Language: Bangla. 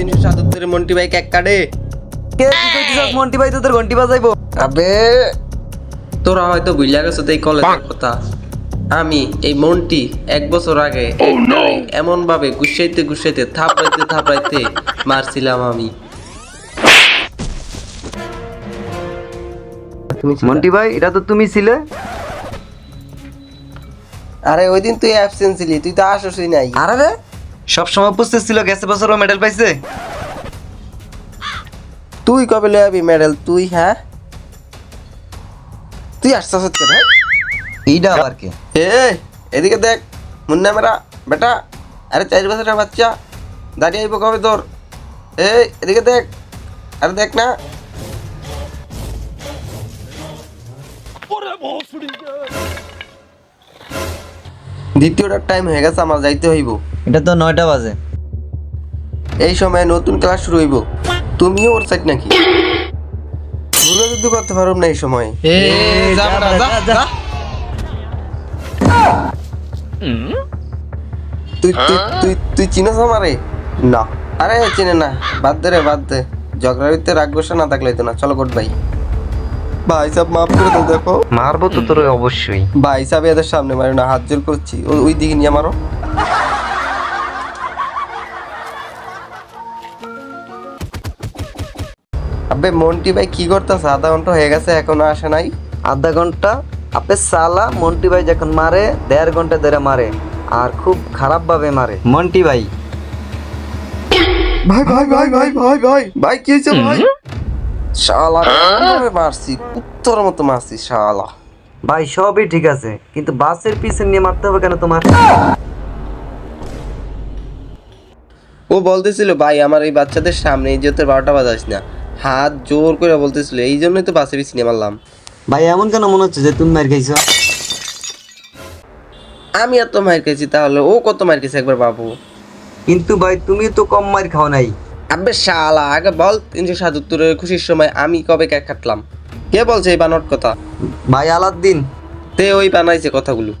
তিনশো সাতাত্তরে মন্টি ভাই কাটে। কে কি কইতেছস মন্টি ভাই তোদের ঘন্টি বাজাইবো। আবে। তোরা হয়তো বুঝলা গেছো তো এই কলেজের কথা। আমি এই মনটি এক বছর আগে এমন ভাবে গুসাইতে গুসাইতে থাপড়াইতে থাপড়াইতে মারছিলাম আমি। মন্টি ভাই এটা তো তুমি ছিলে। আরে ওই দিন তুই অ্যাবসেন্ট ছিলি তুই তো আসছই নাই। আরে রে সব সময় উপস্থিত ছিল গেছে বছরও মেডেল পাইছে? তুই কবে লয়ে আবি মেডেল তুই হ্যাঁ? তুই আসছস কেন হ্যাঁ? এইটা আবার কে? এ এদিকে দেখ মুন্না মেরা বেটা আরে চার বছরের বাচ্চা দাঁড়িয়ে আইব কবে তোর? এই এদিকে দেখ আরে দেখ না। দ্বিতীয়টার টাইম হয়ে গেছে আমার যাইতে হইব। এটা তো নয়টা বাজে। এই সময় নতুন ক্লাস শুরু হইব। তুমিও ওর সাইড নাকি? ভুলে যুদ্ধ করতে পারব না এই সময়। তুই তুই তুই তুই চিনস আমারে? না। আরে চিনে না। বাদ দে রে বাদ দে। ভিতরে রাগ গোসা না থাকলে তো না। চলো গোট ভাই। ভাই সাহেব মাফ করে দাও দেখো। মারবো তো তোর অবশ্যই। ভাই সাহেব এদের সামনে মারো না। হাত জোর করছি। ওই দিকে নিয়ে মারো। আবে মন্টি ভাই কি করতেছে? আধা ঘণ্টা হয়ে গেছে এখনও আসে নাই। আধা ঘণ্টা? আপে সালা মন্টি ভাই যখন মারে দেড় ঘণ্টা ধরে মারে আর খুব খারাপ ভাবে মারে। মন্টি ভাই। ভাই ভাই ভাই ভাই ভাই ভাই ভাই কি হয়েছে ভাই? শালা মারছি? উত্তর মতো মারছি শালা। ভাই সবই ঠিক আছে কিন্তু বাসের পিছনে নিয়ে মারতে হবে কেন তোমার? ও বলতেছিল ভাই আমার এই বাচ্চাদের সামনে ইজ্জতের বারোটা বাজাস না। হাত জোর করে বলতেছিল এই জন্যই তো বাসে পিছিয়ে মারলাম। ভাই এমন কেন মনে হচ্ছে যে তুমি মার খাইছো? আমি এত মার খেয়েছি তাহলে ও কত মার খেয়েছে একবার বাবু? কিন্তু ভাই তুমি তো কম মার খাও নাই। আবে শালা আগে বল তিনশো সাতাত্তরের খুশির সময় আমি কবে ক্যাক কাটলাম? কে বলছে এই বানট কথা? ভাই আলাদ্দিন তে ওই বানাইছে কথাগুলো।